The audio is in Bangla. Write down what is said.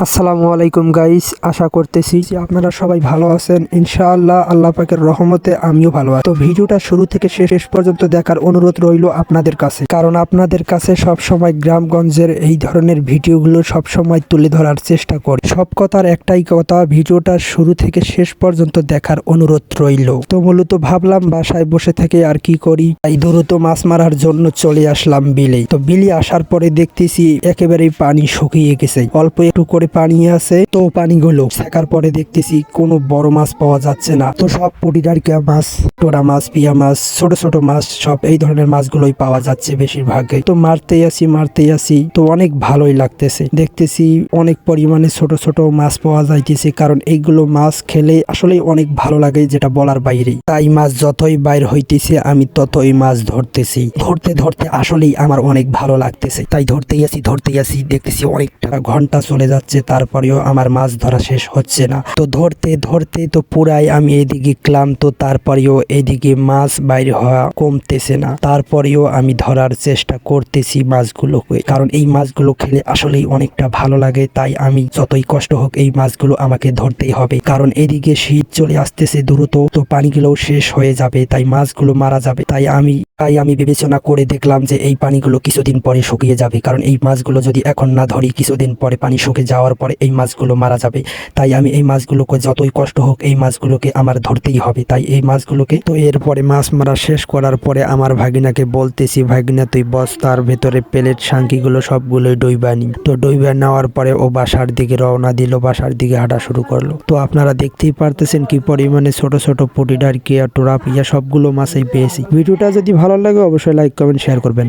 আসসালামু আলাইকুম গাইস, আশা করতেছি যে আপনারা সবাই ভালো আছেন। ইনশাআল্লাহ আল্লাহ পাকের রহমতে আমিও ভালো আছি। তো ভিডিওটা শুরু থেকে শেষ পর্যন্ত দেখার অনুরোধ রইল আপনাদের কাছে। কারণ আপনাদের কাছে সব সময় গ্রামগঞ্জের এই ধরনের ভিডিওগুলো সব সময় তুলে ধরার চেষ্টা করি। সব কথার একটাই কথা, ভিডিওটা শুরু থেকে শেষ পর্যন্ত দেখার অনুরোধ রইল। তো মূলত ভাবলাম বাসায় বসে থেকে আর কি করি? তাই দ্রুত মাছ মারার জন্য চলে আসলাম বিলে। তো বিলে আসার পরে দেখতেছি একেবারেই পানি শুকিয়ে গেছে। অল্প একটু করে পানি আছে তো পানিগুলো শেখার পরে দেখতেছি কোনো বড় মাছ পাওয়া যাচ্ছে না। তো সব পটিডারকিয়া মাছ, টোরা মাছ, পিয়া মাছ, ছোট ছোট মাছ, সব এই ধরনের মাছগুলোই পাওয়া যাচ্ছে বেশিরভাগই। তো মারতেই আসি মারতেই আসি, তো অনেক ভালোই লাগতেছে। দেখতেছি অনেক পরিমাণে ছোট ছোট মাছ পাওয়া যাইতেছে, কারণ এইগুলো মাছ খেলে আসলে অনেক ভালো লাগে যেটা বলার বাইরে তাই মাছ যতই বাইর হইতেছে, আমি ততই মাছ ধরতেছি। ধরতে ধরতে আসলেই আমার অনেক ভালো লাগতেছে। তাই ধরতেই আসি ধরতেই আসি, দেখতেছি অনেকটা ঘণ্টা চলে যাচ্ছে। তারপরেও আমার মাছ ধরা শেষ হচ্ছে না। তো ধরতে ধরতে তো পুরাই আমি এদিকে ক্লান্ত, তারপরেও এদিকে মাছ বাইরে হওয়া কমতেছে না। তারপরেও আমি ধরার চেষ্টা করতেছি মাছগুলোকে, কারণ এই মাছগুলো খেলে আসলেই অনেকটা ভালো লাগে। তাই আমি যতই কষ্ট হোক এই মাছগুলো আমাকে ধরতেই হবে। কারণ এদিকে শীত চলে আসতেছে দ্রুত, তো পানিগুলোও শেষ হয়ে যাবে, তাই মাছগুলো মারা যাবে। তাই আমি তাই আমি বিবেচনা করে দেখলাম যে এই পানিগুলো কিছুদিন পরে শুকিয়ে যাবে। কারণ এই মাছগুলো যদি এখন না ধরি, কিছুদিন পরে পানি শুকে যাওয়ার পরে এই মাছগুলো মারা যাবে। তাই আমি এই মাছগুলোকে যতই কষ্ট হোক, এই মাছগুলোকে আমার ধরতেই হবে। তাই এই মাছগুলোকে তো এরপরে মাছ মারা শেষ করার পরে আমার ভাগিনাকে বলতেছি, ভাগিনা, তুই বস্তার ভেতরে প্লেট সাঙ্কিগুলো সবগুলোই ডইবা নি। তো ডইবা নেওয়ার পরে ও বাসার দিকে রওনা দিল, বাসার দিকে হাঁটা শুরু করল। তো আপনারা দেখতেই পারতেছেন কি পরিমাণে ছোট ছোট পুটিডার, কিয়া টোরা পিয়া সবগুলো মাছই পেয়েছি। ভিডিওটা যদি ভালো লাগে অবশ্যই লাইক কমেন্ট শেয়ার করবেন।